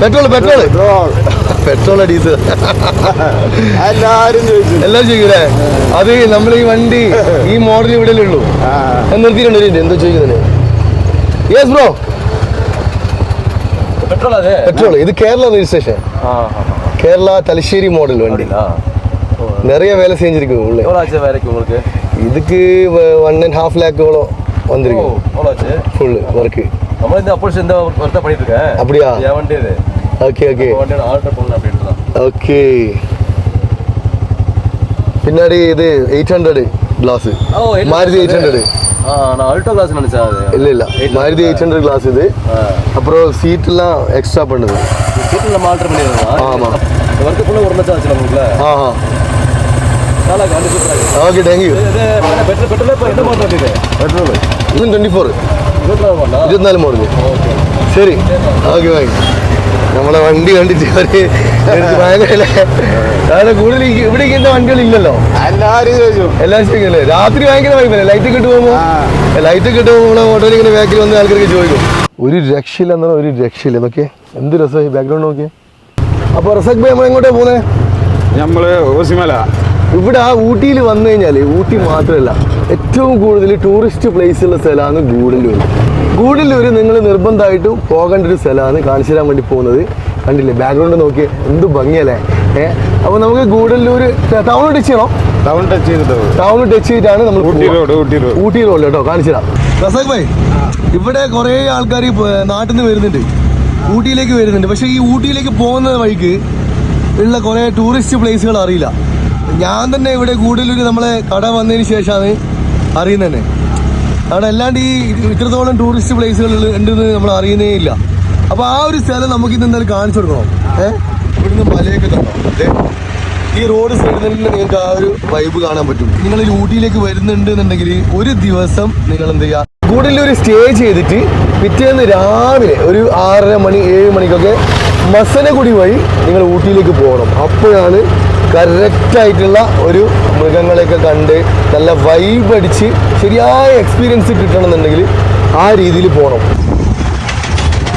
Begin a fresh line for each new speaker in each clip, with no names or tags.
Petrol petrol. Petrol
എല്ലാരും
എല്ലാരും ചോദിക്കൂലേ? അത് നമ്മൾ ഈ വണ്ടി ഈ മോഡൽ ഇവിടെ ഉള്ളൂ. നിർത്തിയിട്ടുണ്ട് എന്താ ചോദിക്കുന്നത് യെസ് ബ്രോ
പെട്രോൾ
പെട്രോൾ ഇത് കേരള രജിസ്ട്രേഷൻ
കേരള തലശ്ശേരി മോഡൽ വണ്ടി.
നിറയെ വില ചെയ്തിരിക്കും ഇതിക്ക് വൺ ആൻഡ് ഹാഫ്
ലാക്കോളം വന്നിരിക്കും
ഫുള്ള് വർക്ക്
நம்ம இந்த அப்போஸ் இந்த ஒர்க் பண்ணிட்டு இருக்கேன்
அப்படியா?
என் வண்டி இது.
ஓகே ஓகே
வண்டி ஆல்டர் பண்ணலாம் அப்படின்ட்டு
ஓகே பின்னாடி இது எயிட் ஹண்ட்ரட் கிளாஸ்
ஓ, 800
மாருதி எயிட் ஹண்ட்ரட்
நான் அல்டோ கிளாஸ் நினைச்சேன் அது.
இல்ல இல்ல. மாருதி எயிட் ஹண்ட்ரட் கிளாஸ் இது. அப்புறம் சீட்லாம் எக்ஸ்ட்ரா பண்ணுது.
சீட்டில் நம்ம ஆல்டர் பண்ணிடுறோம்
ஆமா.
ஒர்க்கு ஃபுல்லாக ஒரு லட்சம் ஆச்சு நம்மளுக்குல
ஆ ஆ
நல்லா வண்டி சூப்பராக
ஓகே தேங்க்யூ
பெட்ரோல் பெட்ரோல் இப்போ என்ன இது
பெட்ரோல் இது. டுவெண்ட்டி
மாடலா
ഇരുപത്തിനാല് മോഡൽ ശരി. ഓക്കെ വാങ്ങി നമ്മളെ വണ്ടി കണ്ടിട്ട് അവർ കാരണം കൂടുതൽ ഇവിടെ ഇങ്ങനത്തെ വണ്ടികളില്ലല്ലോ
എല്ലാരും ചോദിച്ചു.
എല്ലാം ശരിയല്ലേ രാത്രി ഭയങ്കര വൈബല്ലേ? ലൈറ്റ് കിട്ടു പോകുമ്പോ? ലൈറ്റ് കിട്ടു പോകുമ്പോൾ ഓട്ടോയിൽ ഇങ്ങനെ ബാക്കിൽ വന്ന് ആൾക്കാർക്ക് ചോദിക്കും ഒരു രക്ഷയില്ല എന്നാ ഒരു രക്ഷയില്ല. നോക്കിയേ. എന്ത് രസമായി? ബാക്ക്ഗ്രൗണ്ട് നോക്കിയേ. അപ്പൊ റസക് ഭായി നമ്മൾ എങ്ങോട്ടാ പോകുന്നത്
നമ്മൾ ഓസിമല.
ഇവിടെ ആ ഊട്ടിയിൽ വന്നു കഴിഞ്ഞാൽ ഊട്ടി മാത്രമല്ല ഏറ്റവും കൂടുതൽ ടൂറിസ്റ്റ് പ്ലേസ് ഉള്ള സ്ഥലമാണ് ഗൂഡല്ലൂർ. ഗൂഡല്ലൂർ നിങ്ങൾ നിർബന്ധമായിട്ടും പോകേണ്ട ഒരു സ്ഥലമാണ് കാണിച്ചു തരാൻ വേണ്ടി പോകുന്നത്. കണ്ടില്ലേ? ബാക്ക്ഗ്രൗണ്ട് നോക്കി എന്ത് ഭംഗിയല്ലേ? ഏഹ് അപ്പോൾ നമുക്ക് ഗൂഡല്ലൂർ ടൗൺ ടച്ച് ചെയ്യണം?
ടൗൺ ടച്ച് ചെയ്തിട്ട്
ടൗൺ ടച്ച് ചെയ്തിട്ടാണ് നമ്മൾ
Ooty road Ooty road
Ooty road കേട്ടോ. കാണിച്ചു തരാം റസാഖ് ഭായ് ഇവിടെ കുറേ ആൾക്കാർ നാട്ടിൽ നിന്ന് വരുന്നുണ്ട്. ഊട്ടിയിലേക്ക് വരുന്നുണ്ട്. പക്ഷേ ഈ ഊട്ടിയിലേക്ക് പോകുന്ന വഴിക്ക് ഉള്ള കുറേ ടൂറിസ്റ്റ് പ്ലേസുകൾ അറിയില്ല. ഞാൻ തന്നെ ഇവിടെ കൂടുതലൊരു നമ്മളെ കട വന്നതിന് ശേഷമാണ് അറിയുന്നത് തന്നെ അവിടെ അല്ലാണ്ട് ഈ ഇത്രത്തോളം ടൂറിസ്റ്റ് പ്ലേസുകൾ ഉണ്ടെന്ന് നമ്മൾ അറിയുന്നേ ഇല്ല. അപ്പോൾ ആ ഒരു സ്ഥലം നമുക്ക് ഇന്ന് എന്തായാലും കാണിച്ചു കൊടുക്കണം. ഏഹ് ഇവിടുന്ന് മലയൊക്കെ ദേ, ഈ റോഡ് സൈഡിൽ നിന്ന് നിങ്ങൾക്ക് ആ ഒരു വൈബ് കാണാൻ പറ്റും. നിങ്ങൾ ഊട്ടിയിലേക്ക് വരുന്നുണ്ട് എന്നുണ്ടെങ്കിൽ ഒരു ദിവസം നിങ്ങൾ എന്ത് ചെയ്യുക ഒരു സ്റ്റേ ചെയ്തിട്ട് പിറ്റേന്ന് രാവിലെ ഒരു ആറര മണി ഏഴ് മണിക്കൊക്കെ മസനഗുടി വഴി നിങ്ങൾ ഊട്ടിയിലേക്ക് പോകണം. അപ്പോഴാണ് കറക്റ്റ് ആയിട്ടുള്ള ഒരു മൃഗങ്ങളെയൊക്കെ കണ്ട് നല്ല വൈബ് അടിച്ച് ശരിയായ എക്സ്പീരിയൻസ് കിട്ടണമെന്നുണ്ടെങ്കിൽ ആ രീതിയിൽ പോകണം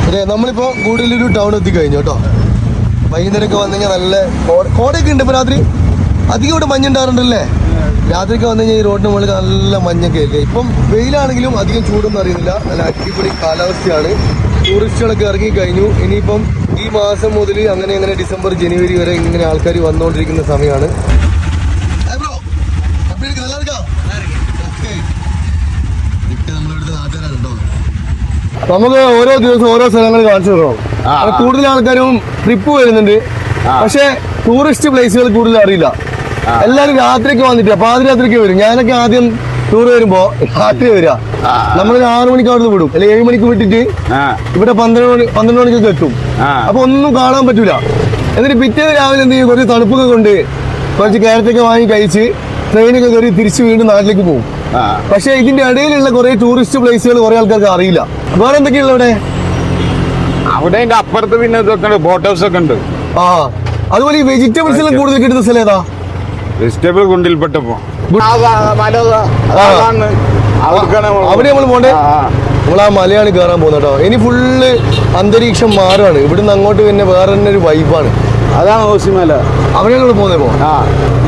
അതെ നമ്മളിപ്പോൾ കൂടുതലൊരു ടൗൺ എത്തിക്കഴിഞ്ഞു കേട്ടോ വൈകുന്നേരമൊക്കെ വന്നു കഴിഞ്ഞാൽ നല്ല കോട- കോടയൊക്കെ ഉണ്ട് ഇപ്പോൾ രാത്രി? അധികം ഇവിടെ മഞ്ഞുണ്ടാറുണ്ടല്ലേ രാത്രിയൊക്കെ വന്നു കഴിഞ്ഞാൽ ഈ റോഡിന് മുകളിൽ നല്ല മഞ്ഞൊക്കെ അല്ലേ? ഇപ്പം വെയിലാണെങ്കിലും അധികം ചൂടൊന്നും അറിയുന്നില്ല. നല്ല അടിപൊളി കാലാവസ്ഥയാണ്. ടൂറിസ്റ്റുകളൊക്കെ ഇറങ്ങി കഴിഞ്ഞു. ഇനിയിപ്പം മാസം മുതൽ അങ്ങനെ അങ്ങനെ ഡിസംബർ ജനുവരി വരെ ഇങ്ങനെ ആൾക്കാർ വന്നുകൊണ്ടിരിക്കുന്ന സമയമാണ്. നമുക്ക് ഓരോ ദിവസം ഓരോ സ്ഥലങ്ങൾ കാണിച്ചു തരാം. കൂടുതൽ ആൾക്കാരും ട്രിപ്പ് വരുന്നുണ്ട്. പക്ഷെ ടൂറിസ്റ്റ് പ്ലേസുകൾ കൂടുതൽ അറിയില്ല. എല്ലാവരും രാത്രിക്ക് വന്നിട്ട് പാതിരാത്രിക്ക് വരും. ഞാനൊക്കെ ആദ്യം ടൂർ വരുമ്പോ രാത്രി വരിക. നമ്മളൊരു ആറു മണിക്ക് അവിടെ വിടും. അല്ലെ ഏഴ് മണിക്ക് വിട്ടിട്ട് ഇവിടെ പന്ത്രണ്ട് മണി പന്ത്രണ്ട് മണിക്കൊക്കെ എത്തും. അപ്പൊ ഒന്നും കാണാൻ പറ്റൂല. എന്നിട്ട് പിറ്റേന്ന് രാവിലെ എന്ത് ചെയ്യും? കുറച്ച് തണുപ്പൊക്കെ കൊണ്ട് കുറച്ച് ക്യാരറ്റൊക്കെ വാങ്ങി കഴിച്ച് ട്രെയിനൊക്കെ കയറി തിരിച്ച് വീണ്ടും നാട്ടിലേക്ക് പോകും.
പക്ഷെ
പക്ഷേ ഇതിന്റെ ഇടയിലുള്ള കുറെ ടൂറിസ്റ്റ് പ്ലേസുകൾ കുറെ ആൾക്കാർക്ക് അറിയില്ല. വേറെ എന്തൊക്കെയുള്ള അവിടെ?
അവിടെ അതിന്റെ അപ്പുറത്ത് പിന്നെ ഇതൊക്കെ ഉണ്ട് ബോട്ട് ഹൗസ് ഒക്കെ ഉണ്ട്.
ആ. അതുപോലെ ഈ വെജിറ്റബിൾസ് എല്ലാം കൂടുതൽ കിട്ടുന്ന സ്ഥലം ഏതാ?
വെജിറ്റബിൾ കുണ്ടിൽപ്പെട്ടപ്പോ
അവിടെ നമ്മൾ പോണ്ടേ നമ്മൾ ആ. മലയാണ് കയറാൻ പോകുന്നത് കേട്ടോ. ഇനി ഫുള്ള് അന്തരീക്ഷം മാറാണ് ഇവിടുന്ന് അങ്ങോട്ട് പിന്നെ വേറെ തന്നെ ഒരു വൈബാണ്
അതാണ് ഓസിമല.
അവിടെയാണ് പോകുന്നത് പോ
ആ.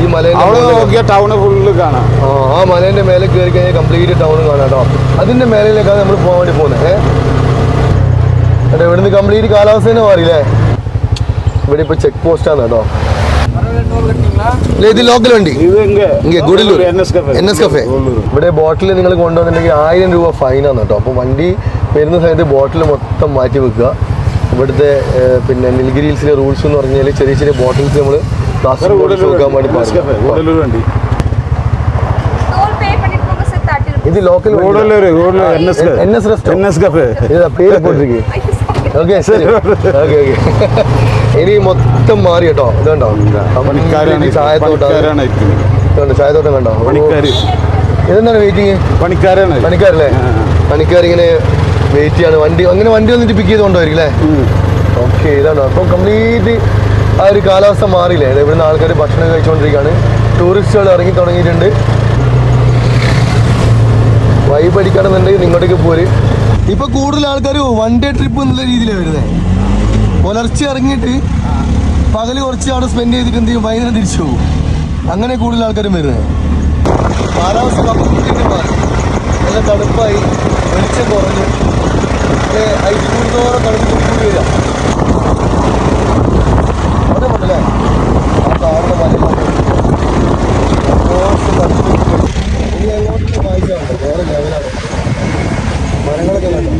ഈ മലേന്റെ
അവിടെ
മുകളിൽ
നോക്കിയ ടൗണ് ഫുള്ള് കാണാം.
ആ മലേന്റെ മേലെ കയറി കഴിഞ്ഞാൽ കംപ്ലീറ്റ് ടൗൺ കാണാം കേട്ടോ. അതിന്റെ മേലയിലേക്കാണ് നമ്മൾ പോകാൻ വേണ്ടി പോകുന്നത്. ഏഹ് ഇവിടുന്ന് കംപ്ലീറ്റ് കാലാവസ്ഥ തന്നെ മാറിയില്ലേ? ഇവിടെ ഇപ്പൊ ചെക്ക് പോസ്റ്റ് ആണ് കേട്ടോ. ഇത് ലോക്കൽ വണ്ടി. ഇങ്ങനെ
എൻ എസ് കഫേ
ഇവിടെ ബോട്ടിൽ നിങ്ങൾ കൊണ്ടുവന്നിട്ടുണ്ടെങ്കിൽ ആയിരം രൂപ ഫൈനാണ് കേട്ടോ അപ്പൊ വണ്ടി വരുന്ന സമയത്ത് ബോട്ടിൽ മൊത്തം മാറ്റി വെക്കുക. ഇവിടുത്തെ പിന്നെ നിൽഗിരിൽസിലെ റൂൾസ് എന്ന് പറഞ്ഞാൽ ചെറിയ ചെറിയ ബോട്ടിൽസ് നമ്മൾ ഇത് local
N S
N S
cafe
പേര് പോയിട്ടിരിക്കും ഓക്കെ ശരി. ഓക്കെ ഓക്കെ ഇനി മൊത്തം മാറി കേട്ടോ. ഇതുണ്ടോ
പണിക്കാരാണ്
ചായത്തോട്ടം കണ്ടോ?
പണിക്കാര്.
ഇതെന്താണ് വെയിറ്റിംഗ്
പണിക്കാരാണ്.
പണിക്കാരല്ലേ. പണിക്കാരിങ്ങനെ വെയിറ്റ് ചെയ്യാണ്. വണ്ടി അങ്ങനെ വണ്ടി വന്നിട്ട് പിക്ക് ചെയ്ത് കൊണ്ടുവരിക്കും അല്ലേ. ഓക്കെ ഇതാണ് അപ്പം കംപ്ലീറ്റ് ആ ഒരു കാലാവസ്ഥ മാറിയില്ലേ? ഇവിടുന്ന് ആൾക്കാർ ഭക്ഷണം കഴിച്ചുകൊണ്ടിരിക്കുകയാണ് ടൂറിസ്റ്റുകൾ ഇറങ്ങി തുടങ്ങിയിട്ടുണ്ട്. വൈബ് അടിക്കണമെന്നുണ്ടെങ്കിൽ ഇങ്ങോട്ടേക്ക് പോര്. ഇപ്പൊ കൂടുതൽ ആൾക്കാർ വൺ ഡേ ട്രിപ്പ് എന്നുള്ള രീതിയിലാണ് വരുന്നത് പുലർച്ചെ ഇറങ്ങിയിട്ട് പകൽ കുറച്ച് അവിടെ സ്പെൻഡ് ചെയ്തിട്ട് എന്ത് ചെയ്യും? വൈകുന്നേരം തിരിച്ചു പോകും. അങ്ങനെ കൂടുതൽ ആൾക്കാരും വരുന്നത് കാലാവസ്ഥ നല്ല തണുപ്പായി വെളിച്ചം കുറഞ്ഞു. ഐസ് കൂടുതലോടെ തണുപ്പ് കൂടി കൂടി വരിക അവിടെ ഉണ്ടല്ലേ ആ കാണുന്ന മലയിലൊക്കെ സന്തോഷം തണുപ്പ് ഇനി അങ്ങോട്ട് വായിച്ചാൽ വേറെ ലെവലാണ് മരങ്ങളൊക്കെ കണ്ടോ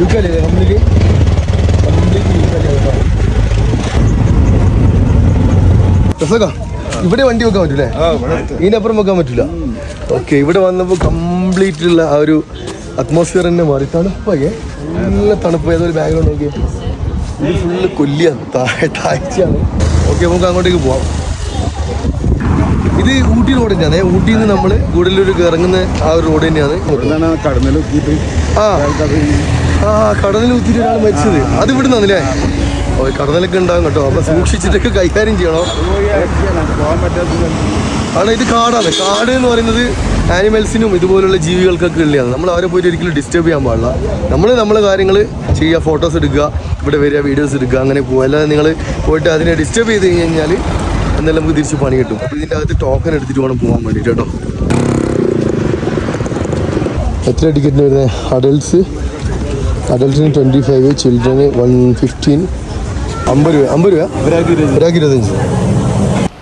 യുക്കല്ലേ കംപ്ലീറ്റ് കംപ്ലീറ്റ് യുക്കല്ലേ കേട്ടോ രസക്കാ ഇവിടെ വണ്ടി വെക്കാൻ പറ്റൂലേ? ഇതിനപ്പുറം വെക്കാൻ പറ്റൂല. ഓക്കെ ഇവിടെ വന്നപ്പോൾ കംപ്ലീറ്റ് ഉള്ള ആ ഒരു അറ്റ്മോസ്ഫിയർ തന്നെ മാറി. തണുപ്പായേ നല്ല തണുപ്പ്. ഏതൊരു ബാക്ക്ഗ്രൗണ്ട് നോക്കിയേ. ഇത് ഫുള്ള് കൊല്ലിയാണ് താഴെ താഴ്ചയാണ്. ഓക്കെ നമുക്ക് അങ്ങോട്ടേക്ക് പോവാം. ഇത് ഊട്ടി റോഡ് തന്നെയാണ് ഊട്ടിയിൽ നിന്ന് നമ്മൾ ഗുഡല്ലൂർക്ക് ഇറങ്ങുന്ന ആ ഒരു റോഡ് തന്നെയാണ്
കടന്നിലെത്തിയിട്ട്
ആ. ആ കടലിൽ ഊത്തിയിട്ട് ഒരാൾ മരിച്ചത്. അത് ഇവിടെ നിന്നല്ലേ ഓ കടലൊക്കെ ഉണ്ടാകും കേട്ടോ. അപ്പൊ സൂക്ഷിച്ചിട്ടൊക്കെ കൈകാര്യം ചെയ്യണം? കാരണം ഇത് കാടാണ്. കാട് എന്ന് പറയുന്നത് ആനിമൽസിനും ഇതുപോലുള്ള ജീവികൾക്കൊക്കെ ഉള്ളതാണ്. നമ്മൾ അവരെ പോയിട്ട് ഒരിക്കലും ഡിസ്റ്റർബ് ചെയ്യാൻ പാടില്ല. നമ്മൾ നമ്മൾ കാര്യങ്ങൾ ചെയ്യുക ഫോട്ടോസ് എടുക്കുക ഇവിടെ വരിക വീഡിയോസ് എടുക്കുക അങ്ങനെ പോകുക അല്ലാതെ നിങ്ങൾ പോയിട്ട് അതിനെ ഡിസ്റ്റർബ് ചെയ്ത് കഴിഞ്ഞ് കഴിഞ്ഞാൽ എന്നാലും നമുക്ക് തിരിച്ച് പണി കിട്ടും. അപ്പോൾ ഇതിന്റെ അകത്ത് ടോക്കൺ എടുത്തിട്ട് വേണം പോകാൻ വേണ്ടിയിട്ട് കേട്ടോ. എത്ര ടിക്കറ്റിന് വരുന്നത്? അഡൽട്ട്സ് അഡൽട്ടിന് ട്വന്റി ഫൈവ് ചിൽഡ്രന് വൺ ഫിഫ്റ്റീൻ അമ്പത് രൂപ അമ്പത് രൂപ? ഒരാൾക്ക് ഇരുപത്തഞ്ച്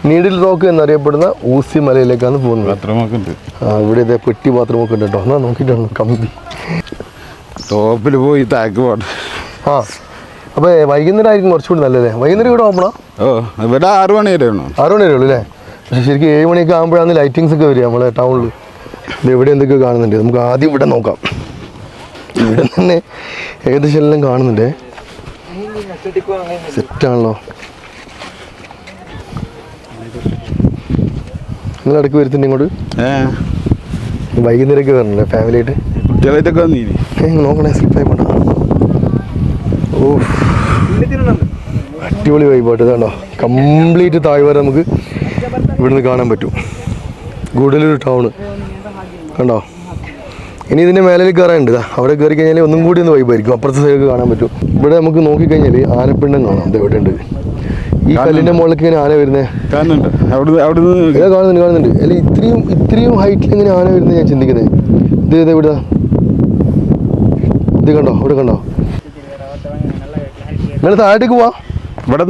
നീഡിൽ റോക്ക് എന്നറിയപ്പെടുന്ന ഊസി മലയിലേക്കാണ് പോകുന്നത്. ആ ഇവിടെ ഇതേ പെട്ടി ബാത്റൂമൊക്കെ ഉണ്ട് കേട്ടോ. എന്നാ നോക്കിയിട്ടാണ് കമ്പി.
ടോപ്പിൽ പോയി താക്ക് പോട്ടെ
ആ അപ്പോൾ വൈകുന്നേരം ആയിരിക്കും കുറച്ചുകൂടി നല്ലതല്ലേ വൈകുന്നേരം ഇവിടെ ഓപ്പണാ?
ഓ ഇവിടെ ആറ് മണി വരെ
ആറ് മണി വരെ ഉള്ളൂ അല്ലേ? പക്ഷേ ശരിക്കും ഏഴ് മണിയൊക്കെ ആകുമ്പോഴാണ് ലൈറ്റിങ്സ് ഒക്കെ വരിക നമ്മളെ ടൗണിൽ ഇത് എവിടെ എന്തൊക്കെ കാണുന്നുണ്ട്. നമുക്ക് ആദ്യം ഇവിടെ നോക്കാം. ഇവിടെ തന്നെ ഏകദേശം എല്ലാം കാണുന്നുണ്ട്. സെറ്റാണല്ലോ. നിങ്ങൾ ഇടയ്ക്ക് വരുത്തുണ്ട് ഇങ്ങോട്ട്? വൈകുന്നേരമൊക്കെ വരണല്ലേ ഫാമിലി ആയിട്ട്
കുട്ടികളായിട്ടൊക്കെ വന്നീനി
നോക്കണേ സ്ലിപ്പായി പോണ്ട ഓ അടിപൊളി വൈബായിട്ട് ഇതാണോ കംപ്ലീറ്റ് താഴ്വര നമുക്ക് ഇവിടുന്ന് കാണാൻ പറ്റും. ഗുഡലൂർ ടൗണ് കണ്ടോ? ഇനി ഇതിന്റെ മേലേക്ക് കയറാനുണ്ട്. അവിടെ കയറി കഴിഞ്ഞാൽ ഒന്നും കൂടി ഒന്ന് വൈബായിരിക്കും അപ്പുറത്തെ സൈഡൊക്കെ കാണാൻ പറ്റും. ഇവിടെ നമുക്ക് നോക്കിക്കഴിഞ്ഞാൽ ആനപ്പിണ്ടം കാണാം. ഇത് എവിടെ ഉണ്ട്. ഈ കല്ലിന്റെ മുകളിലേക്ക് ഇങ്ങനെ ആന വരുന്നേ.
കാണുന്നുണ്ട്.
കാണുന്നുണ്ട് അല്ല ഇത്രയും ഇത്രയും ഹൈറ്റിൽ ഇങ്ങനെ ആന വരുന്നത് ഞാൻ ചിന്തിക്കുന്നത് ഇത് ഇത് എവിടെ ഇത് കണ്ടോ? ഇവിടെ കണ്ടോ? നിങ്ങൾ താഴേക്ക് പോവാ.
ഇവിടെ.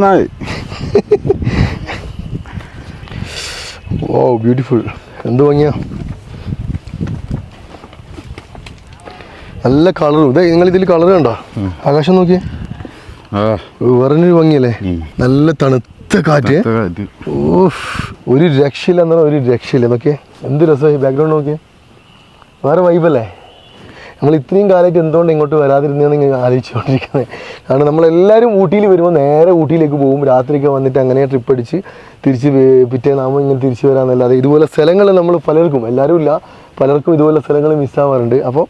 ഓ ബ്യൂട്ടിഫുൾ എന്ത് ഭംഗിയാ. നല്ല കളറും ഇതേ നിങ്ങൾ ഇതിൽ കളർ കണ്ടോ? ആകാശം നോക്കിയേ? വേറൊരു ഭംഗിയല്ലേ? നല്ല തണുത്ത കാറ്റ്. ഓഫ് ഒരു രക്ഷയില്ല എന്നാ ഒരു രക്ഷയില്ല. നോക്കിയേ എന്ത് രസമായി ബാക്ക്ഗ്രൗണ്ട് നോക്കിയേ. വേറെ വൈബല്ലേ നമ്മൾ ഇത്രയും കാലമായിട്ട് എന്തുകൊണ്ട് ഇങ്ങോട്ട് വരാതിരുന്നതെന്ന് ഇങ്ങനെ ആലോചിച്ചുകൊണ്ടിരിക്കുന്നത് കാരണം നമ്മളെല്ലാവരും ഊട്ടിയിൽ വരുമ്പോൾ നേരെ ഊട്ടിയിലേക്ക് പോകും. രാത്രിയൊക്കെ വന്നിട്ട് അങ്ങനെ ട്രിപ്പ് അടിച്ച് തിരിച്ച് പിറ്റേ നാമം ഇങ്ങനെ തിരിച്ച് വരാമെന്നല്ലാതെ ഇതുപോലെ സ്ഥലങ്ങൾ നമ്മൾ പലർക്കും എല്ലാവരും ഇല്ല. പലർക്കും ഇതുപോലെ സ്ഥലങ്ങൾ മിസ്സാവാറുണ്ട് അപ്പോൾ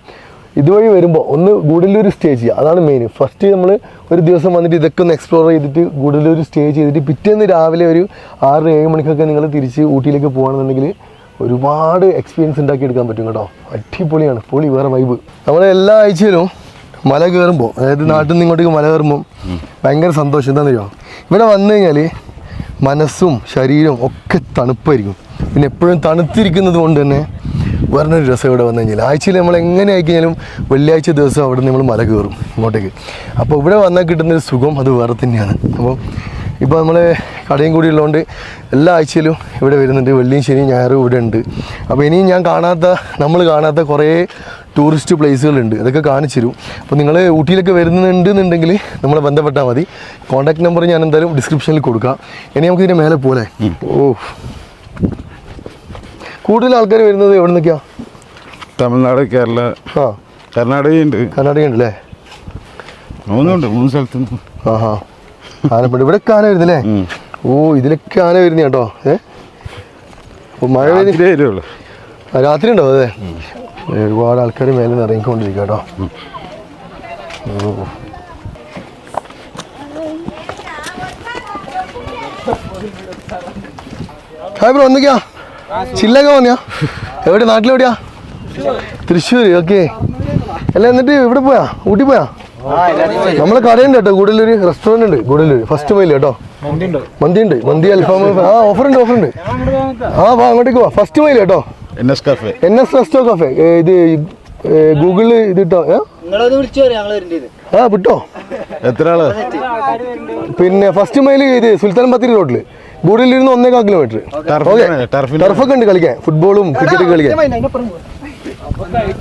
ഇതുവഴി വരുമ്പോൾ ഒന്ന് ഗൂഡല്ലൂർ സ്റ്റേ ചെയ്യുക അതാണ് മെയിൻ ഫസ്റ്റ് നമ്മൾ ഒരു ദിവസം വന്നിട്ട് ഇതൊക്കെ ഒന്ന് എക്സ്പ്ലോർ ചെയ്തിട്ട് ഗൂഡല്ലൂർ സ്റ്റേ ചെയ്തിട്ട് പിറ്റേന്ന് രാവിലെ ഒരു ആറ് ഏഴ് മണിക്കൊക്കെ നിങ്ങൾ തിരിച്ച് ഊട്ടിയിലേക്ക് പോകുകയാണെന്നുണ്ടെങ്കിൽ ഒരുപാട് എക്സ്പീരിയൻസ് ഉണ്ടാക്കി എടുക്കാൻ പറ്റും കേട്ടോ. അടിപൊളിയാണ്. പൊളി വേറെ വൈബ് നമ്മൾ എല്ലാ ആഴ്ചയിലും മല കയറുമ്പോൾ അതായത് നാട്ടിൽ നിന്ന് ഇങ്ങോട്ടേക്ക് മല കയറുമ്പോൾ ഭയങ്കര സന്തോഷം. എന്താണെന്ന് അറിയുമോ ഇവിടെ വന്നു കഴിഞ്ഞാൽ മനസ്സും ശരീരവും ഒക്കെ തണുപ്പായിരിക്കും. പിന്നെ എപ്പോഴും തണുത്തിരിക്കുന്നത് കൊണ്ട് തന്നെ വേറൊരു രസം ഇവിടെ വന്നു കഴിഞ്ഞാൽ ആഴ്ചയിൽ നമ്മൾ എങ്ങനെ ആയിക്കഴിഞ്ഞാലും വെള്ളിയാഴ്ച ദിവസം അവിടെ നമ്മൾ മല കയറും ഇങ്ങോട്ടേക്ക്. അപ്പോൾ ഇവിടെ വന്നാൽ കിട്ടുന്നൊരു സുഖം അത് വേറെ തന്നെയാണ്. അപ്പോൾ ഇപ്പോൾ നമ്മൾ കടയും കൂടി ഉള്ളതുകൊണ്ട് എല്ലാ ആഴ്ചയിലും ഇവിടെ വരുന്നുണ്ട്. വെള്ളിയും ശനിയും ഞായറും ഇവിടെ ഉണ്ട്. അപ്പോൾ ഇനിയും ഞാൻ കാണാത്ത നമ്മൾ കാണാത്ത കുറേ ടൂറിസ്റ്റ് പ്ലേസുകളുണ്ട്. അതൊക്കെ കാണിച്ചു തരും. അപ്പോൾ നിങ്ങൾ ഊട്ടിയിലൊക്കെ വരുന്നുണ്ട് എന്നുണ്ടെങ്കിൽ നമ്മളെ ബന്ധപ്പെട്ടാൽ മതി. കോൺടാക്ട് നമ്പർ ഞാൻ എന്തായാലും ഡിസ്ക്രിപ്ഷനിൽ കൊടുക്കാം. ഇനി നമുക്കിതിന്റെ മേലെ പോലെ ഓ. കൂടുതൽ ആൾക്കാർ വരുന്നത് എവിടെ നിന്നൊക്കെയാ?
തമിഴ്നാട് കേരള
ആ.
കർണാടകയുണ്ട്.
കർണാടക ഉണ്ടല്ലേ
മൂന്നുണ്ട് മൂന്ന് സ്ഥലത്ത്
ആഹാ. ആനപ്പുണ്ട് ഇവിടെ ആന വരുന്നല്ലേ. ഓ ഇതിലൊക്കെ ആന വരുന്ന കേട്ടോ. ഏ? അപ്പോൾ മഴ
വരുള്ളൂ.
രാത്രി ഉണ്ടാവും അതെ. ഒരുപാട് ആൾക്കാർ മേലെ നിന്ന് ഇറങ്ങിക്കൊണ്ടിരിക്കുക കേട്ടോ. ഹായ് ബ്രോ എന്തൊക്കെയാ? ചില്ലൊക്കെ വന്നിയാ? എവിടെ നാട്ടിലെവിടെയാ? തൃശ്ശൂർ ഓക്കെ. അല്ല എന്നിട്ട് ഇവിടെ പോയാ? ഊട്ടി പോയാ? നമ്മളെ കടയുണ്ട് കേട്ടോ ഗുഡലൂര് റെസ്റ്റോറന്റ് ഉണ്ട് ഗുഡലൂര് ഫസ്റ്റ് മൈൽ കേട്ടോ. മന്തി ഉണ്ട് മന്തി അൽഫാം ആ ഓഫർ ഉണ്ട് ഓഫർ ഉണ്ട് ആ വാ അങ്ങോട്ടേക്ക് വാ. ഫസ്റ്റ് മൈൽ കേട്ടോ.
N S cafe
N S resto cafe ഇത് ഗൂഗിളിൽ ഇത് ഇട്ടോ ആ വിട്ടോ?
എത്ര ആൾ?
പിന്നെ ഫസ്റ്റ് മൈൽ ഇത് സുൽത്താൻ ബത്തേരി റോഡിൽ ഗുഡലൂരിൽ ഒന്നേകാൽ കിലോമീറ്റർ ടർഫൊക്കെ ഉണ്ട് കളിക്കാൻ. ഫുട്ബോളും ക്രിക്കറ്റും കളിക്കാൻ.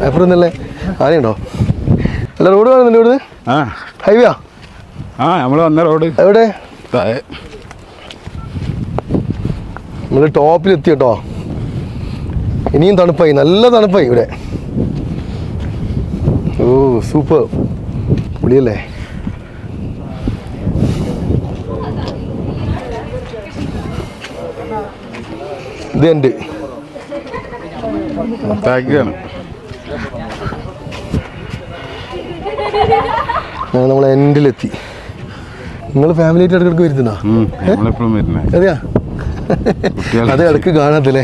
അപ്പുറന്നല്ലേ ആനയുണ്ടോ? അല്ല റോഡ് കാണുന്നുണ്ട് ഇവിടെ
ആ.
ഹൈവേയാ
ആ? നമ്മൾ വന്ന റോഡ്
എവിടെ. നമ്മൾ ടോപ്പിൽ എത്തി കേട്ടോ. ഇനിയും തണുപ്പായി നല്ല തണുപ്പായി ഇവിടെ. ഓ സൂപ്പർ പൊളിയല്ലേ? ഇത്
എന്റെ
ഞങ്ങൾ നമ്മളെ എൻഡിലെത്തി നിങ്ങൾ ഫാമിലി ആയിട്ട് ഇടയ്ക്ക് വരുത്തുന്നോ? അതെയാ? അത് ഇടയ്ക്ക് കാണത്തില്ലേ?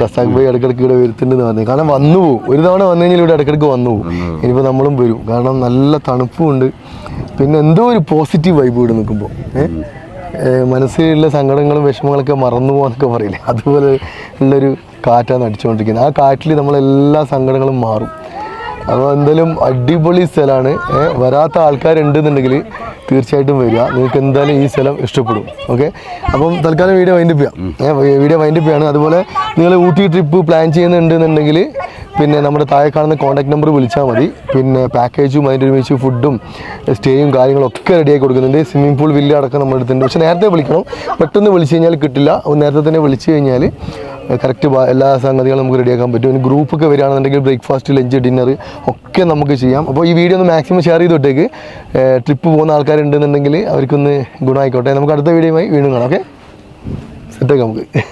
റസാഖ് ഭായി ഇടയ്ക്കിടയ്ക്ക് ഇവിടെ വരുത്തുണ്ടെന്ന് പറഞ്ഞു. കാരണം വന്നു പോകും ഒരു തവണ വന്നു കഴിഞ്ഞാൽ ഇവിടെ ഇടയ്ക്കിടയ്ക്ക് വന്നു പോകും ഇനിയിപ്പോൾ നമ്മളും വരും. കാരണം നല്ല തണുപ്പും ഉണ്ട്. പിന്നെ എന്തോ ഒരു പോസിറ്റീവ് വൈബ് ഇവിടെ നിൽക്കുമ്പോൾ ഏഹ് മനസ്സിലുള്ള സങ്കടങ്ങളും വിഷമങ്ങളൊക്കെ മറന്നു പോകാനൊക്കെ പറയില്ലേ? അതുപോലെ ഉള്ളൊരു കാറ്റാണ് അടിച്ചുകൊണ്ടിരിക്കുന്നത്. ആ കാറ്റിൽ നമ്മളെല്ലാ സങ്കടങ്ങളും മാറും. അപ്പോൾ എന്തായാലും അടിപൊളി സ്ഥലമാണ് വരാത്ത ആൾക്കാരുണ്ടെന്നുണ്ടെങ്കിൽ തീർച്ചയായിട്ടും വരിക. നിങ്ങൾക്ക് എന്തായാലും ഈ സ്ഥലം ഇഷ്ടപ്പെടും. ഓക്കെ? അപ്പം തൽക്കാലം വീഡിയോ വൈൻഡപ്പ് ചെയ്യാം. വീഡിയോ വൈൻഡപ്പ് ചെയ്യാണ്. അതുപോലെ നിങ്ങൾ ഊട്ടി ട്രിപ്പ് പ്ലാൻ ചെയ്യുന്നുണ്ടെന്നുണ്ടെങ്കിൽ പിന്നെ നമ്മുടെ താഴെ കാണുന്ന കോൺടാക്ട് നമ്പർ വിളിച്ചാൽ മതി. പിന്നെ പാക്കേജും അതിന്റെ ഒരുമിച്ച് ഫുഡും സ്റ്റേയും കാര്യങ്ങളൊക്കെ റെഡിയാക്കി കൊടുക്കുന്നുണ്ട്. സ്വിമ്മിംഗ് പൂൾ വില്ല അടക്കം നമ്മുടെ അടുത്തുണ്ട്. പക്ഷേ നേരത്തെ വിളിക്കണം. പെട്ടെന്ന് വിളിച്ചു കഴിഞ്ഞാൽ കിട്ടില്ല. നേരത്തെ തന്നെ വിളിച്ചു കഴിഞ്ഞാൽ കറക്റ്റ് എല്ലാ സംഗതികളും നമുക്ക് റെഡിയാക്കാൻ പറ്റും. ഇനി ഗ്രൂപ്പൊക്കെ വരികയാണെന്നുണ്ടെങ്കിൽ ബ്രേക്ക്ഫാസ്റ്റ് ലഞ്ച് ഡിന്നർ ഒക്കെ നമുക്ക് ചെയ്യാം. അപ്പോൾ ഈ വീഡിയോ ഒന്ന് മാക്സിമം ഷെയർ ചെയ്തോട്ടേക്ക് ട്രിപ്പ് പോകുന്ന ആൾക്കാരുണ്ടെന്നുണ്ടെങ്കിൽ അവർക്കൊന്ന് ഗുണമായിക്കോട്ടെ. നമുക്ക് അടുത്ത വീഡിയോയുമായി വീണ്ടും കാണാം ഓക്കെ സെറ്റാക്കാം നമുക്ക്.